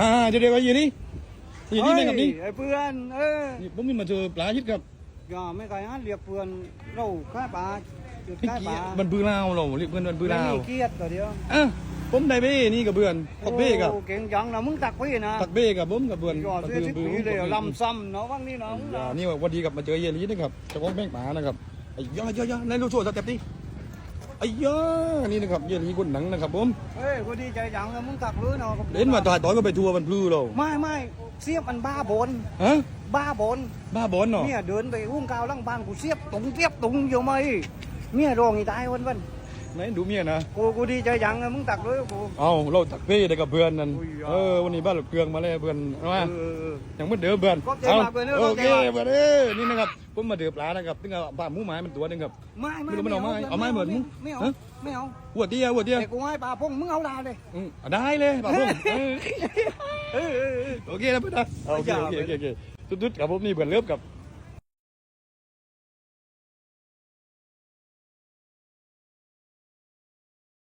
อ่าเดี๋ยวเดี๋ยวอยู่นี่อยู่นี่แม่กับนี่ไอ้เพื่อนเออนี่ผมมีมาเจอปลาฮิตครับอย่าไม่ไกลฮะเรียกเพื่อนเราค่ายปลาจุดพี่ค่ายปเกียลาร์มันบือลาวเราเรียกเพื่อนมันบือลาวไม่มีเกียรติตัวเดียวอะผมได้เบ้นี่กับเพื่อนตักเบ้กับโอ้เก่งจังนะมึงตักพี่นะตักเบ้กับผมกับเพื่อนยอดเสื้อที่ปีเลยลำซ้ำเนาะว่างนี่เนาะอ่านี่ว่าวันดีกับมาเจอเยลีนะครับเจ้าของแป้งป่านะครับไอ้ย่อย่อย่อในรูโซ่สเต็ปดิไอ้ย่อนี่นะครับเยลีคนหนังนะครับผมเฮ้ยกูดีใจจังนะมึงตักเลยเนาะเล่นมาต่อยต่อยก็ไปทัวร์มันพลื้อเราไม่ไม่เสียบมันบ้าบนฮะบ้าบนบ้าบอลเนาะเนี่ยเดินไปหุ้งกาวลังบ้านกูเสียบตุงเสียบตุงอยู่ไหมเนี่ยรองอีตายวันวันไหนดูเมียนะกูกูดีใจจังนะมึงตักเลยกูเอาเราตักเบ้ได้กับเพื่อนนั่นอุ้ยอะเออวันนี้บ้านเราเกลืองมาเลยเพื่อนเอามาเอออย่างเหมื่อนเดิมเพื่อนขอบใจเอามากเพื่อนเด้อโอเคขอบใจมากเพื่อนเอ้ยนี่นะครับ ผมมาเดือบปลานะครับตึงเอาปลาหมูหมายมันตัวหนึงครับ ไม่ไม่ไม่รู้มันเอาไม้เอาไม้เหมือนมึงไม่เอาฮะ ไม่เอาหัวเตี้ยหัวเตี้ยแต่กูให้ปลาพงมึงเอาดาเลย อืมได้เลยปลาพุ่งเออเออเออเออโอเคนะเพื่อนนะโอเคโอเคโอเคโอเคสุดๆกับผมนี่เพื่อนเลิฟกับ